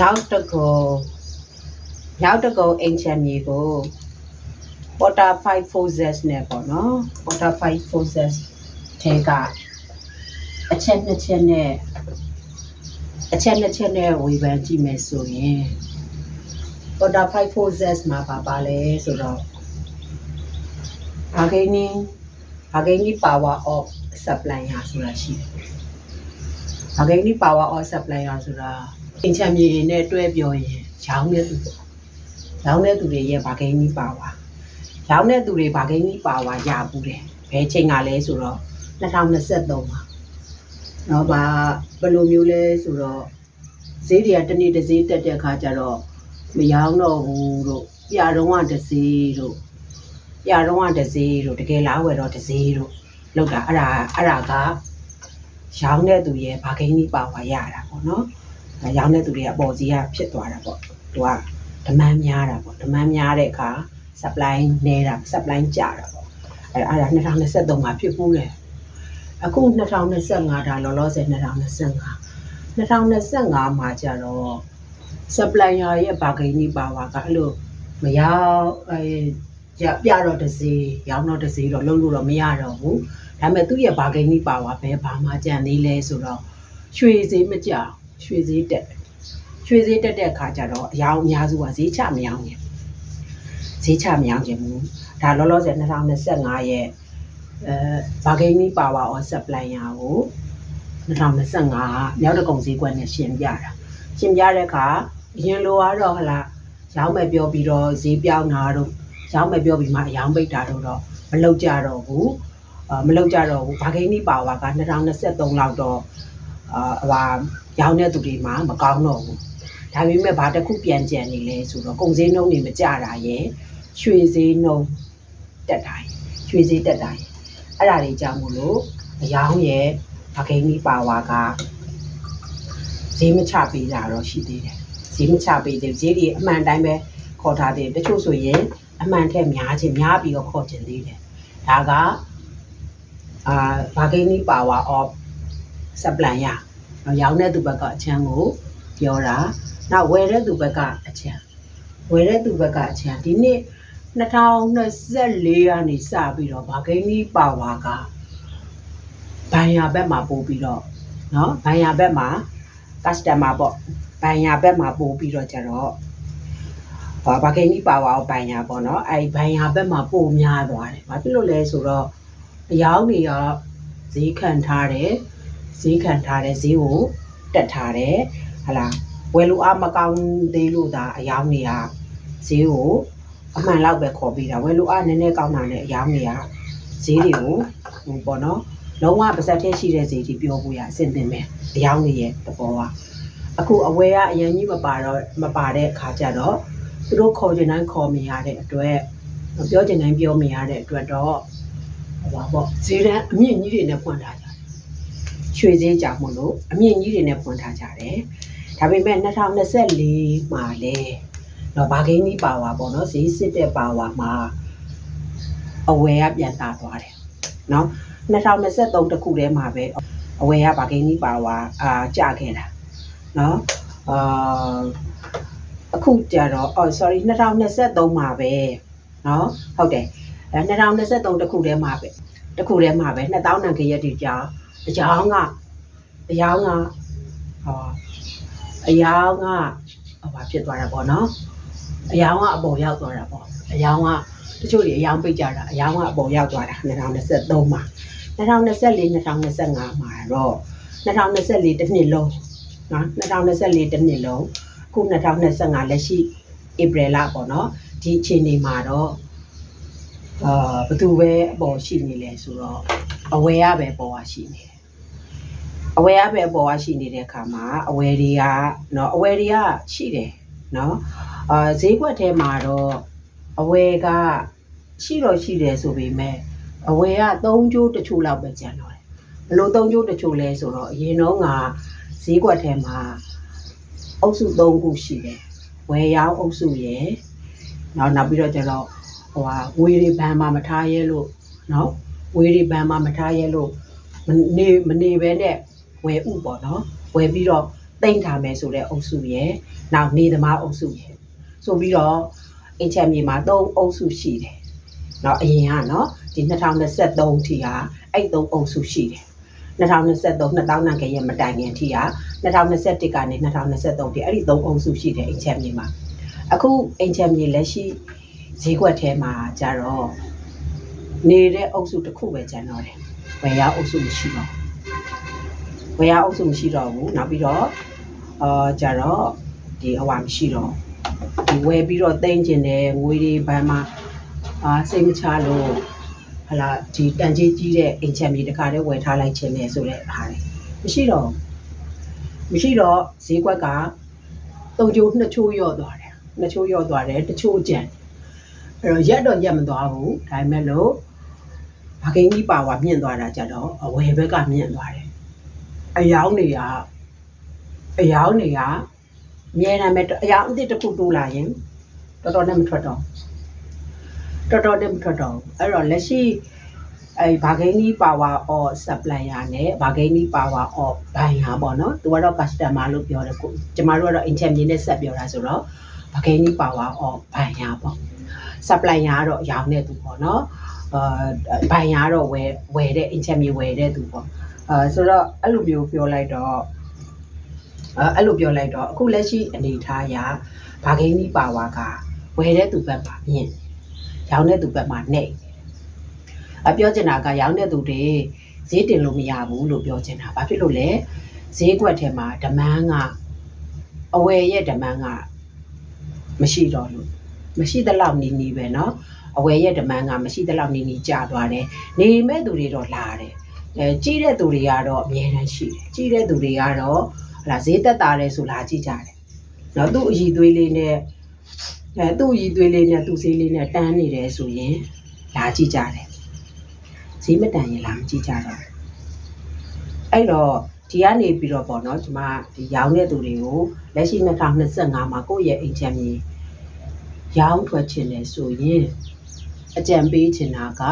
ရောက်တကောရောက်တကောအင်ချမ်းမြေကို water 5 forces နဲ့ပေါ့နော် water 5 forces ထဲကအချက်နှစ်ချက်နဲ့အချက်နှစ်ချက်နဲ့ဝေဖန်ကြည့်မယ်ဆိုရင် water 5 forces မှာပါပါလဲဆိုတော့ bargaining bargaining power of supplier ဆိုတာရှိတယ် bargaining power of supplier ဆိုတာ အင်ချမ်းမြေနဲ့တွဲပြောရင်ရောင်းတဲ့သူပေါ့ရောင်းတဲ့သူတွေရဲ့ bargaining power ရောင်းတဲ့သူတွေ bargaining power ရဘူးတယ်ဘယ်ချိန်ကလဲဆိုတော့2023မှာတော့ဗာဘယ်လိုမျိုးလဲဆိုတော့ဈေးတွေကတစ်နေ့တစ်ဈေးတက်တဲ့အခါကျတော့မရောင်းတော့ဘူးတို့ပြတော့ကတစ်ဈေးတို့ပြတော့ကတစ်ဈေးတို့တကယ်လားဝယ်တော့တစ်ဈေးတို့လောက်တာအဲ့ဒါအဲ့ဒါကရောင်းတဲ့သူရဲ့ဘာကိန်းကြီးပါဝါရတာပေါ့နော်အဲ ရောင်းတဲ့သူတွေကအပေါ်စီကဖြစ်သွားတာပေါ့သူကဒမန်းများတာပေါ့ဒမန်းများတဲ့အခါ supply နေတာ supply ကျတာပေါ့အဲအဲ့ဒါ2023မှာဖြစ်ပူးတယ်အခု2025ဒါလောလောဆယ်2025 2025မှာကျတော့ supplier ရဲ့ဘာကိန်းကြီးပါဝါကအဲ့လိုမရောက်အဲရပြတော့တစ်စီရောင်းတော့တစ်စီတော့လုံးလို့တော့မရတော့ဘူးဒါပေမဲ့သူ့ရဲ့ဘာဂိန်းကြီးပါဝါပဲဘာမှကြံသေးလဲဆိုတော့ရွှေဈေးမကြောက် ရွှေဈေးတက်တယ်ရွှေဈေးတက်တဲ့အခါကျတော့အယောင်အများစုကဈေးချမရောင်းဘူးဈေးချမရောင်းခြင်းဘူးဒါလောလောဆယ်2025ရဲ့အဲဘာဂိန်းကြီးပါဝါ or supplier ကို2025မြောက်တကုံဈေးကွက်နဲ့ရှင်းပြတာရှင်းပြတဲ့အခါအရင်လိုကတော့ဟလာရောင်းမယ်ပြောပြီးတော့ဈေးပြောင်းတာတို့ရောင်းမယ်ပြောပြီးမှအယောင်ပိတ်တာတို့တော့မလုပ်ကြတော့ဘူးအာမလောက်ကြတော့ဘူးဘာဂိန်းဒီပါဝါက2023လောက်တော့ အာဟိုရောင်းတဲ့သူတွေမှာမကောင်းတော့ဘူးဒါပေမဲ့ဘာတစ်ခုပြန်ကြံနေလဲဆိုတော့ကုန်စည်နှုန်းတွေမကြတာရယ်ရွှေစည်းနှုန်းတက်တာရယ်ရွှေစည်းတက်တာရယ်အဲ့ဒါတွေကြောင့်မို့လို့အယောင်းရဲ့ဘာဂိန်းဒီပါဝါကဈေးမချပေးတာတော့ရှိသေးတယ်ဈေးမချပေးသေးဈေးတွေအမှန်တိုင်းပဲခေါ်ထားသေးတယ်တချို့ဆိုရင်အမှန်ထက်များခြင်းများပြီးတော့ခေါ်ခြင်းသေးတယ်ဒါကအာဘာဂိနီပါဝါ of supply ရ နော်ရောင်းတဲ့သူဘက်ကအချမ်းကိုပြောတာနောက်ဝယ်တဲ့သူဘက်ကအချမ်းဝယ်တဲ့သူဘက်ကအချမ်းဒီနေ့2024ကနေစပြီးတော့ဘာဂိနီပါဝါကဘိုင်ယာဘက်မှာပို့ပြီးတော့နော်ဘိုင်ယာဘက်မှာ customer ပေါ့ဘိုင်ယာဘက်မှာပို့ပြီးတော့ကြတော့ဘာဘာဂိနီပါဝါကိုဘိုင်ယာပေါ့နော်အဲ့ဘိုင်ယာဘက်မှာပို့များသွားတယ်ဘာဖြစ်လို့လဲဆိုတော့အယောင်းတွေကဈေးခံထားတယ် ဈေးခံထားတယ်ဈေးကိုတက်ထားတယ်ဟလာဝယ်လို့အမကောင်းသေးလို့ဒါအယောင်းတွေကဈေးကိုအမှန်လောက်ပဲခေါ်ပြီးတာဝယ်လို့အနည်းနည်းကောင်းတာနဲ့အယောင်းတွေကဈေးတွေကိုဟိုပေါ့နော်လုံးဝပါစက်ထဲရှိတဲ့ဈေးကြီးပြောဖို့ရအဆင်သင့်ပဲအယောင်းတွေရဲ့သဘောကအခုအဝယ်ကအရင်ကြီးမပါတော့မပါတဲ့အခါကျတော့သူတို့ခေါ်ချင်တိုင်းခေါ်မရတဲ့အတွက်ပြောချင်တိုင်းပြောမရတဲ့အတွက်တော့ဟိုပါပေါ့ဈေးတန်းအမြင့်ကြီးတွေနဲ့ဖွင့်ထားကြတယ် ရွှေဈေးကြောင့်မလို့အမြင့်ကြီးတွေနဲ့ဖွင့်ထားကြတယ်ဒါပေမဲ့2024မှာလဲတော့ဘာဂိန်းကြီးပါဝါပေါ့နော်ဈေးစစ်တဲ့ပါဝါမှာအဝယ်ကပြန်သာသွားတယ်နော်2023တခုတည်းမှာပဲအဝယ်ကဘာဂိန်းကြီးပါဝါအာကျခဲ့တာနော်အာအခုကြတော့အော် sorry 2023မှာပဲနော်ဟုတ်တယ်အဲ2023တခုတည်းမှာပဲတခုတည်းမှာပဲ2000နံခရက်တွေကြာ အယောင်ကအယောင်ကဟောအယောင်ကဟိုဘာဖြစ်သွားတာပေါ့နော်အယောင်ကအပေါ်ရောက်သွားတာပေါ့အယောင်ကတချို့တွေအယောင်ပိတ်ကြတာအယောင်ကအပေါ်ရောက်သွားတာ2023မှာ2024 2025မှာတော့2024တစ်နှစ်လုံးနော်2024တစ်နှစ်လုံးအခု2025လက်ရှိဧပြီလပေါ့နော်ဒီအချိန်ဒီမှာတော့အာဘသူပဲအပေါ်ရှိနေလဲဆိုတော့အဝယ်ရပဲပေါ်ကရှိနေတယ် အဝယ်အပဲအပေါ်ကရှိနေတဲ့အခါမှာအဝယ်တွေကနော်အဝယ်တွေကရှိတယ်နော်အာဈေးကွက်ထဲမှာတော့အဝယ်ကရှိတော့ရှိတယ်ဆိုပေမဲ့အဝယ်က၃ကျိုးတချို့လောက်ပဲကျန်တော့တယ်ဘလို့၃ကျိုးတချို့လဲဆိုတော့အရင်တော့ကဈေးကွက်ထဲမှာအုပ်စု၃ခုရှိတယ်ဝယ်ရောင်းအုပ်စုရယ်နောက်နောက်ပြီးတော့ကျတော့ဟိုဟာဝေးတွေဘန်မှာမထားရဲလို့နော်ဝေးတွေဘန်မှာမထားရဲလို့မနေမနေပဲနဲ့ ဝယ်ဥပေါ့နော်ဝယ်ပြီးတော့တိမ့်ထားမယ်ဆိုတဲ့အုပ်စုရယ်နောက်နေသမားအုပ်စုရယ်ဆိုပြီးတော့အင်ချမ်မြေမှာ၃အုပ်စုရှိတယ်။နော်အရင်ကနော်ဒီ2023ထိကအဲ့၃အုပ်စုရှိတယ်။2023 2000နာကရဲ့မတိုင်ခင်ထိက2021ကနေ2023ထိအဲ့ဒီ၃အုပ်စုရှိတယ်အင်ချမ်မြေမှာအခုအင်ချမ်မြေလက်ရှိဈေးကွက်ထဲမှာကြတော့နေတဲ့အုပ်စုတစ်ခုပဲကျန်တော့တယ်။ဝယ်ရအုပ်စုမရှိတော့ဘူး ဝယ်ရအုပ်စုမရှိတော့ဘူးနောက်ပြီးတော့အာကြတော့ဒီဟိုဟာမရှိတော့ဒီဝယ်ပြီးတော့တိမ့်ကျင်တယ်ငွေတွေဘဏ်မှာအာစိတ်မချလို့ဟလာဒီတန်ကြီးကြီးတဲ့အင်ချမ်မြေတစ်ခါတည်းဝယ်ထားလိုက်ခြင်းလေဆိုတဲ့ဟာတွေမရှိတော့ဘူးမရှိတော့ဈေးကွက်ကတုံချိုးနှစ်ချိုးရော့သွားတယ်နှစ်ချိုးရော့သွားတယ်တစ်ချိုးကျန်အဲ့တော့ရက်တော့ရက်မသွားဘူးဒါပေမဲ့လို့ဘာကိန်းကြီးပါဝါမြင့်သွားတာကြတော့အဝယ်ဘက်ကမြင့်သွားတယ် အယောင်းတွေကအယောင်းတွေကအမြဲတမ်းပဲအယောင်းအစ်စ်တစ်ခုတိုးလာရင်တော်တော်နဲ့မထွက်တော့တော်တော်နဲ့မထွက်တော့အဲ့တော့လက်ရှိအဲဘာဂိန်းကြီးပါဝါ or supplier နဲ့ဘာဂိန်းကြီးပါဝါ or buyer ပေါ့နော်သူကတော့ customer လို့ပြောတယ်ကိုကျမတို့ကတော့ intermediate နဲ့ဆက်ပြောတာဆိုတော့ဘာဂိန်းကြီးပါဝါ or buyer ပေါ့ supplier ကတော့ရောင်းတဲ့သူပေါ့နော်အာဘိုင်ယာတော့ဝယ်ဝယ်တဲ့ intermediate ဝယ်တဲ့သူပေါ့ အာဆိုတော့အဲ့လိုမျိုးပြောလိုက်တော့အဲအဲ့လိုပြောလိုက်တော့အခုလက်ရှိအနေထားအရဘာဂိန်းကြီးပါဝါကဝယ်တဲ့သူဘက်မှာမြင့်ရောင်းတဲ့သူဘက်မှာနှိမ့်အပြောချင်တာကရောင်းတဲ့သူတွေဈေးတင်လို့မရဘူးလို့ပြောချင်တာဘာဖြစ်လို့လဲဈေးကွက်ထဲမှာ demand ကအဝယ်ရဲ့ demand ကမရှိတော့လို့မရှိသလောက်နီးနီးပဲเนาะအဝယ်ရဲ့ demand ကမရှိသလောက်နီးနီးကျသွားတယ်နေမဲ့သူတွေတော့လာတယ် အဲကြီးတဲ့သူတွေကတော့အများတန်းရှိတယ်ကြီးတဲ့သူတွေကတော့ဟလာဈေးသက်သာတယ်ဆိုလာကြည့်ကြတယ်နော်သူ့အည်သွေးလေးနဲ့အဲသူ့အည်သွေးလေးနဲ့သူ့ဈေးလေးနဲ့တန်းနေတယ်ဆိုရင်လာကြည့်ကြတယ်ဈေးမတန်ရင်လာမကြည့်ကြတော့အဲ့တော့ဒီကနေပြီးတော့ပေါ့နော်ဒီမှာဒီရောင်းတဲ့သူတွေကိုလက်ရှိ2025မှာကိုယ့်ရဲ့အိမ်ချမ်းကြီးရောင်းထွက်ခြင်းလေဆိုရင်အကြံပေးချင်တာက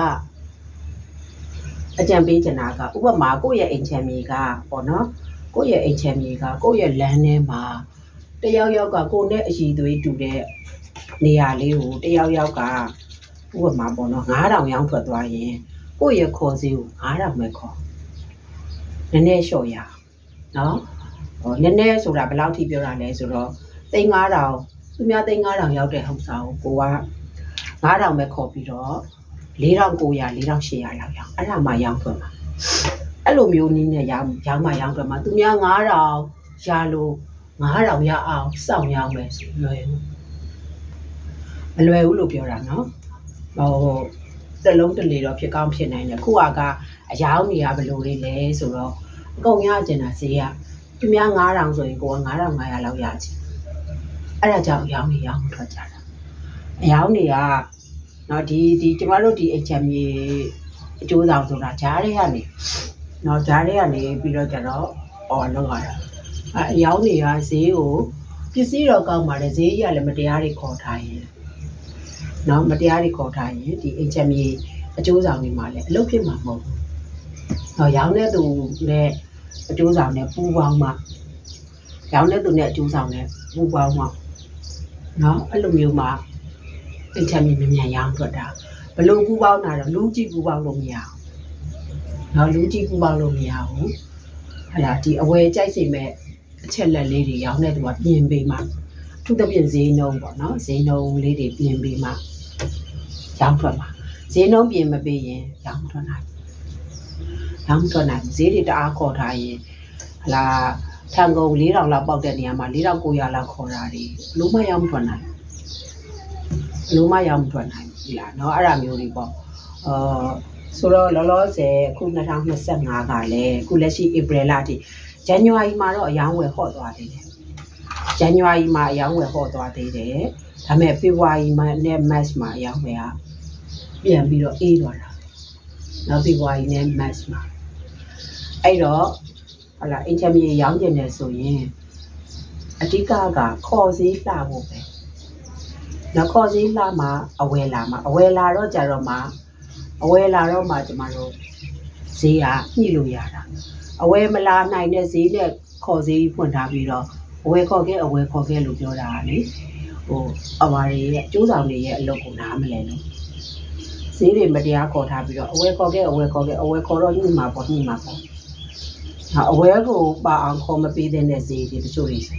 အကြံပေးချင်တာကဥပမာကိုယ့်ရဲ့အိမ်ချမ်းမြေကပေါ့နော်ကိုယ့်ရဲ့အိမ်ချမ်းမြေကကိုယ့်ရဲ့လမ်းထဲမှာတယောက်ယောက်ကကိုယ်နဲ့အည်သွေးတူတဲ့နေရာလေးကိုတယောက်ယောက်ကဥပမာပေါ့နော်9000ရောင်းထွက်သွားရင်ကိုယ့်ရဲ့ခေါ်စည်းကို9000ပဲခေါ်နည်းနည်းလျှော့ရအောင်နော်ဟိုနည်းနည်းဆိုတာဘယ်လောက်ထိပြောတာလဲဆိုတော့သိန်း9000သူများသိန်း9000ရောက်တဲ့ဟုတ်စားကိုကိုက9000ပဲခေါ်ပြီးတော့ 4900 4800လောက်ရအောင်အဲ့ဒါမှရောင်းထွက်မှာအဲ့လိုမျိုးနည်းနဲ့ရောင်းရောင်းမှရောင်းထွက်မှာသူများ9000ရလို့9000ရအောင်စောင့်ရောင်းမယ်ဆိုလွယ်ဘူးမလွယ်ဘူးလို့ပြောတာနော်ဟိုတလုံးတလေတော့ဖြစ်ကောင်းဖြစ်နိုင်တယ်ခုကအယောင်းတွေကဘယ်လိုလေးလဲဆိုတော့အကုန်ရကျင်တာဈေးကသူများ9000ဆိုရင်ကိုက9500လောက်ရချင်အဲ့ဒါကြောင့်အယောင်းတွေရောင်းထွက်ကြတာအယောင်းတွေက နော်ဒီဒီကျမတို့ဒီ HM ကြီးအကျိုးဆောင်ဆိုတာဂျားတွေကနေနော်ဂျားတွေကနေပြီးတော့ကျတော့အော်လောက်ရတာအဲအယောင်းတွေကဈေးကိုပစ္စည်းတော့ကောင်းပါတယ်ဈေးကြီးကလည်းမတရားတွေခေါ်ထားရင်နော်မတရားတွေခေါ်ထားရင်ဒီ HM ကြီးအကျိုးဆောင်တွေမှာလည်းအလုပ်ဖြစ်မှာမဟုတ်ဘူး။တော့ရောင်းတဲ့သူနဲ့အကျိုးဆောင်နဲ့ပူပေါင်းမှရောင်းတဲ့သူနဲ့အကျိုးဆောင်နဲ့ပူပေါင်းမှနော်အဲ့လိုမျိုးမှ အင်ချမ်းမြင်မြန်ရောင်းထွက်တာဘလို့ပူပေါင်းတာတော့လူကြည့်ပူပေါင်းလို့မရဘူး။နော်လူကြည့်ပူပေါင်းလို့မရဘူး။ဟလာဒီအဝယ်ကြိုက်စိမဲ့အချက်လက်လေးတွေရောင်းတဲ့သူကပြင်ပေးမှအထူးသဖြင့်ဈေးနှုန်းပေါ့နော်ဈေးနှုန်းလေးတွေပြင်ပေးမှရောင်းထွက်မှာဈေးနှုန်းပြင်မပေးရင်ရောင်းမထွက်နိုင်ဘူးရောင်းမထွက်နိုင်ဘူးဈေးတွေတအားခေါ်ထားရင်ဟလာထံကုန်4000လောက်ပေါက်တဲ့နေရာမှာ4900လောက်ခေါ်တာတွေဘလို့မရောင်းမထွက်နိုင် ဘူးဘလို့မရောင်းမထွက်နိုင်ဘူးဒီလားเนาะအဲ့ဒါမျိုးတွေပေါ့အာဆိုတော့လောလောဆယ်အခု2025ကလည်းအခုလက်ရှိ April လအထိ January မှာတော့အယောင်းဝယ်ဟော့သွားသေးတယ်။ January မှာအယောင်းဝယ်ဟော့သွားသေးတယ်။ဒါပေမဲ့ February မှာနဲ့ March မှာအယောင်းဝယ်ကပြန်ပြီးတော့အေးသွားတာ။နောက် February နဲ့ March မှာအဲ့တော့ဟလာ intermediate ရောင်းကျင်တယ်ဆိုရင်အဓိကကခေါ်စည်းလှဖို့ပဲ။ နောက်ခေါ်စည်းလှမှာအဝယ်လာမှာအဝယ်လာတော့ကြတော့မှအဝယ်လာတော့မှကျမတို့ဈေးကညှိလို့ရတာ။အဝယ်မလာနိုင်တဲ့ဈေးနဲ့ခေါ်ဈေးဖွင့်ထားပြီးတော့အဝယ်ခေါ်ခဲ့အဝယ်ခေါ်ခဲ့လို့ပြောတာကလေဟိုအဝါတွေရဲ့အကျိုးဆောင်တွေရဲ့အလုပ်ကိုနားမလဲလို့ဈေးတွေမတရားခေါ်ထားပြီးတော့အဝယ်ခေါ်ခဲ့အဝယ်ခေါ်ခဲ့အဝယ်ခေါ်တော့ညှိမှာပေါ့ညှိမှာပေါ့ဟာအဝယ်ကိုပါအောင်ခေါ်မပေးတဲ့ဈေးတွေတချို့တွေဆို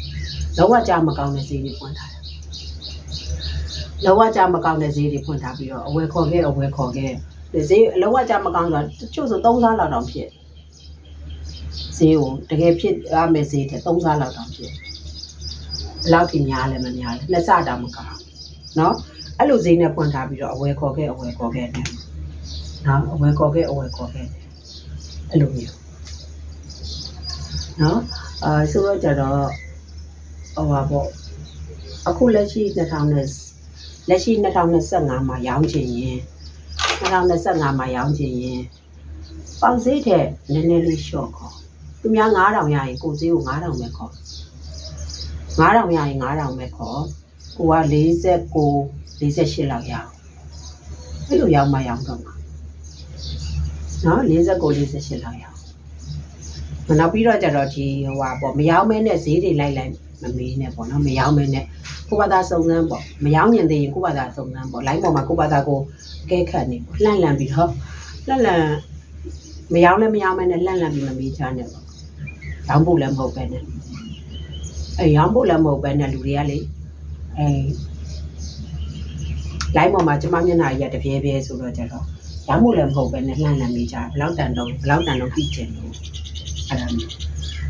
လောကကြမကောင်းတဲ့ဈေးတွေဖွင့်ထားတယ် လောကကြမကောင်းတဲ့ဈေးတွေဖွင့်ထားပြီးတော့အဝယ်ခေါ်ခဲ့အဝယ်ခေါ်ခဲ့ဈေးလောကကြမကောင်းတာတချို့ဆို၃စားလောက်တောင်ဖြစ်ဈေးကိုတကယ်ဖြစ်ရမယ်ဈေးတဲ့၃စားလောက်တောင်ဖြစ်ဘလောက်ထိများလဲမများလဲနှစ်ဆတောင်မကောင်းနော်အဲ့လိုဈေးနဲ့ဖွင့်ထားပြီးတော့အဝယ်ခေါ်ခဲ့အဝယ်ခေါ်ခဲ့တယ်နော်အဝယ်ခေါ်ခဲ့အဝယ်ခေါ်ခဲ့တယ်အဲ့လိုမျိုးနော်အဲဆိုတော့ကြတော့ဟိုပါပေါ့အခုလက်ရှိ2000 လက်ရှိ2025မှာရောင်းချင်ရင်2025မှာရောင်းချင်ရင်ပေါက်ဈေးတဲ့နည်းနည်းလေးလျှော့ခေါ်သူများ9000ရရင်ကိုဈေးကို9000ပဲခေါ်9000ရရင်9000ပဲခေါ်ကိုက49 48လောက်ရအောင်အဲ့လိုရောက်မှရောက်တော့မှာနော်49 48လောက်ရအောင်မနောက်ပြီးတော့ကြတော့ဒီဟိုဟာပေါ့မရောက်မဲနဲ့ဈေးတွေလိုက်လိုက်မမေးနဲ့ပေါ့နော်မရောက်မဲနဲ့ ကိုဘာသာစုံစမ်းပေါ့မရောက်ညင်သေးရင်ကိုဘာသာစုံစမ်းပေါ့ line ပေါ်မှာကိုဘာသာကိုအကဲခတ်နေပေါ့လှန့်လန့်ပြီးတော့လှန့်လန့်မရောက်လည်းမရောက်မဲနဲ့လှန့်လန့်ပြီးမမေးချနဲ့ပေါ့ရောင်းဖို့လည်းမဟုတ်ပဲနဲ့အဲရောင်းဖို့လည်းမဟုတ်ပဲနဲ့လူတွေကလေအဲလိုင်းပေါ်မှာကျမမျက်နှာကြီးကတပြဲပြဲဆိုတော့ကြတော့ရောင်းဖို့လည်းမဟုတ်ပဲနဲ့လှမ်းလှမ်းမိကြဘယ်လောက်တန်တော့ဘယ်လောက်တန်တော့ပြီးချင်လို့အဲ့ဒါမျိုး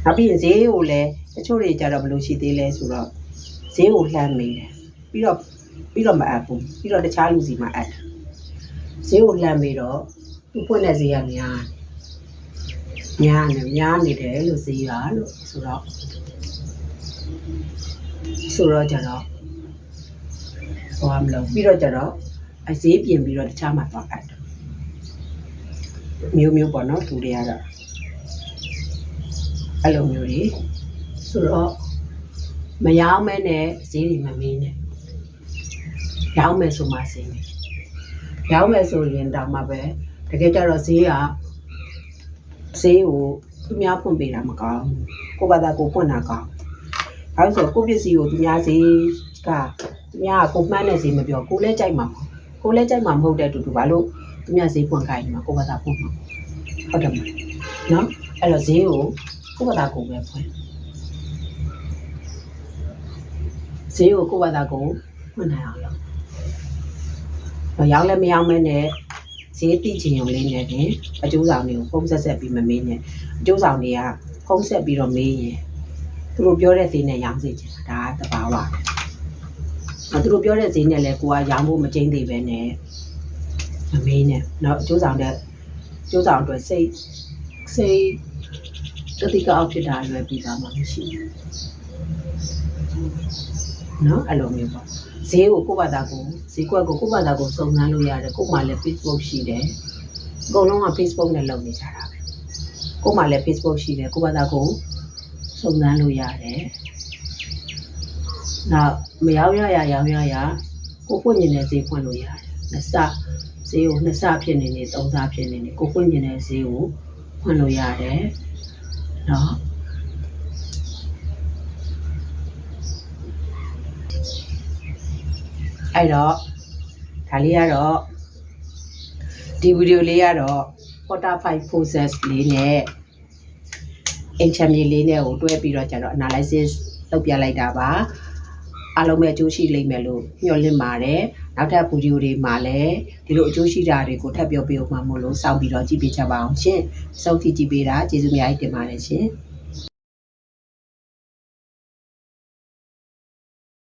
နောက်ပြီးရင်ဈေးကိုလည်းတချို့တွေကြတော့ဘယ်လိုရှိသေးလဲဆိုတော့ ဈေးကိုလှမ်းမိတယ်ပြီးတော့ပြီးတော့မအပ်ဘူးပြီးတော့တခြားလူစီမှာအပ်တယ်ဈေးကိုလှမ်းပြီးတော့သူ့ဖွင့်တဲ့ဈေးကများတယ်ညာနေညာနေတယ်လို့ဈေးရလို့ဆိုတော့ဆိုတော့ကြတော့ဟောမလို့ပြီးတော့ကြတော့အဈေးပြင်ပြီးတော့တခြားမှာသွားအပ်တယ်မျိုးမျိုးပေါ့နော်သူတွေကတော့အဲ့လိုမျိုးတွေဆိုတော့ မရောင်းမဲနဲ့ဈေးတွေမမင်းနဲ့ရောင်းမယ်ဆိုမှဈေးမယ်ရောင်းမယ်ဆိုရင်တောင်မှပဲတကယ်ကြတော့ဈေးကဈေးကိုသူများဖွင့်ပေးတာမကောင်းဘူးကိုယ့်ဘာသာကိုယ်ဖွင့်တာကောင်းအဲဒါဆိုကိုယ့်ပစ္စည်းကိုသူများဈေးကသူများကကိုယ်မှန်းတဲ့ဈေးမပြောကိုယ်လည်းကြိုက်မှာမဟုတ်ကိုယ်လည်းကြိုက်မှာမဟုတ်တဲ့တူတူဘာလို့သူများဈေးဖွင့်ခိုင်းမှာကိုယ့်ဘာသာဖွင့်မှာဟုတ်တယ်မလားနော်အဲ့တော့ဈေးကိုကိုယ့်ဘာသာကိုယ်ပဲဖွင့် ဈေးကိုကိုယ့်ဘာသာကိုယ်ဖွင့်နိုင်အောင်လုပ်မရောင်းလည်းမရောင်းမဲနဲ့ဈေးတိချင်ုံလေးနဲ့တင်အကျိုးဆောင်တွေကိုဖုံးဆက်ဆက်ပြီးမမေးနဲ့အကျိုးဆောင်တွေကဖုံးဆက်ပြီးတော့မေးရင်သူတို့ပြောတဲ့ဈေးနဲ့ရောင်းစေချင်တာဒါကတဘာဝအဲသူတို့ပြောတဲ့ဈေးနဲ့လည်းကိုကရောင်းဖို့မကျင်းသေးပဲနဲ့မမေးနဲ့เนาะအကျိုးဆောင်တဲ့အကျိုးဆောင်အတွက်စိတ်စိတ်တတိကအောက်ဖြစ်တာလွယ်ပြီးသားမှမရှိဘူး နော်အဲ့လိုမျိုးပေါ့ဈေးကိုကိုယ့်ဘာသာကိုဈေးကွက်ကိုကိုယ့်ဘာသာကိုစုံစမ်းလို့ရတယ်ကို့မှာလည်း Facebook ရှိတယ်အကုန်လုံးက Facebook နဲ့လုပ်နေကြတာပဲကို့မှာလည်း Facebook ရှိတယ်ကို့ဘာသာကိုစုံစမ်းလို့ရတယ်နောက်မရောရရရောရရကိုဖွင့်မြင်တဲ့ဈေးဖွင့်လို့ရတယ်နှစ်ဆဈေးကိုနှစ်ဆဖြစ်နေနေသုံးဆဖြစ်နေနေကိုဖွင့်မြင်တဲ့ဈေးကိုဖွင့်လို့ရတယ်နော် အဲ့တော့ဒါလေးကတော့ဒီဗီဒီယိုလေးကတော့ Spotify process လေးနဲ့အင်ချမ်မြေလေးနဲ့ကိုတွဲပြီးတော့ကျတော့ analysis လုပ်ပြလိုက်တာပါအားလုံးပဲအကျိုးရှိလိမ့်မယ်လို့ညွှန်လင့်ပါတယ်နောက်ထပ်ဗီဒီယိုတွေမှာလည်းဒီလိုအကျိုးရှိတာတွေကိုထပ်ပြောပြအောင်မှာမို့လို့စောင့်ပြီးတော့ကြည့်ပေးကြပါအောင်ရှင်စောင့်ကြည့်ကြည့်ပေးတာကျေးဇူးအများကြီးတင်ပါတယ်ရှင်